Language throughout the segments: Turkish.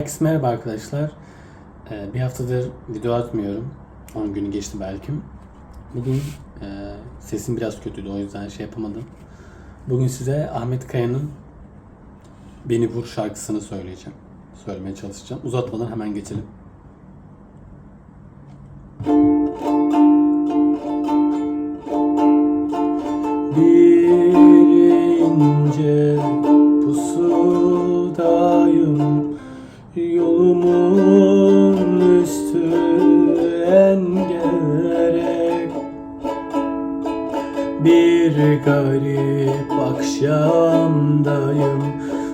Herkese merhaba arkadaşlar. Ee, bir haftadır video atmıyorum. 10 günü geçti belki. Bugün e, sesim biraz kötüydü o yüzden şey yapamadım. Bugün size Ahmet Kaya'nın Beni Vur şarkısını söyleyeceğim. Söylemeye çalışacağım. Uzatmadan hemen geçelim. Bir ince pusudayım Üstü engerek Bir garip akşamdayım.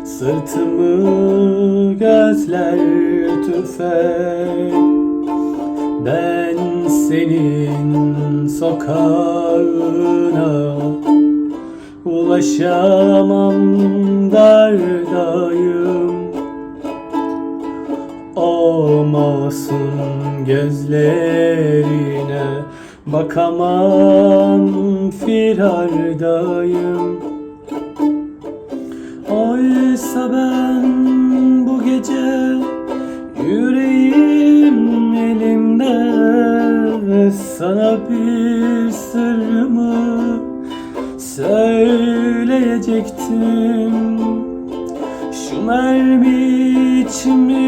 Sırtımı gözler tüfek. Ben senin sokağına Ulaşamam dardayım masum gözlerine. Bakamam firardayım. Oysa ben bu gece Yüreğim elimde. Sana bir sırrımı söyleyecektim. Şu mermi içimi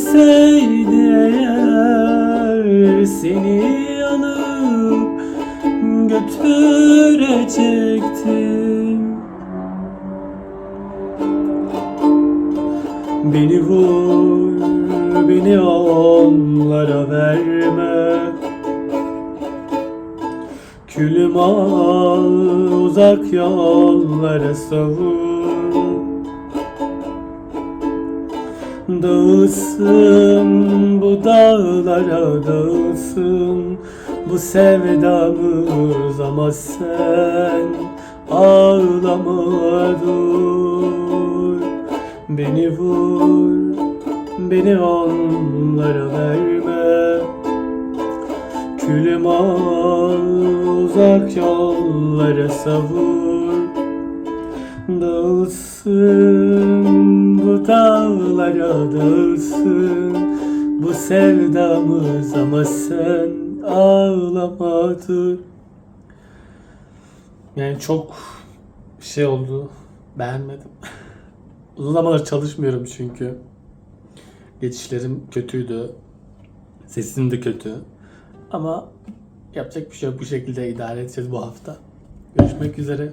delmeseydi eğer Seni alıp götürecektim. Beni vur, beni onlara verme. Külüm al, uzak yollara savur Dağılsın bu dağlara dağılsın Bu sevdamız ama sen ağlama dur. Beni vur, beni onlara verme. Külüm al, uzak yollara savur. Dağılsın dağlara dağılsın Bu sevdamız ama sen ağlama dur Yani çok şey oldu beğenmedim Uzun zamandır çalışmıyorum çünkü Geçişlerim kötüydü Sesim de kötü ama yapacak bir şey yok. Bu şekilde idare edeceğiz bu hafta. Görüşmek üzere.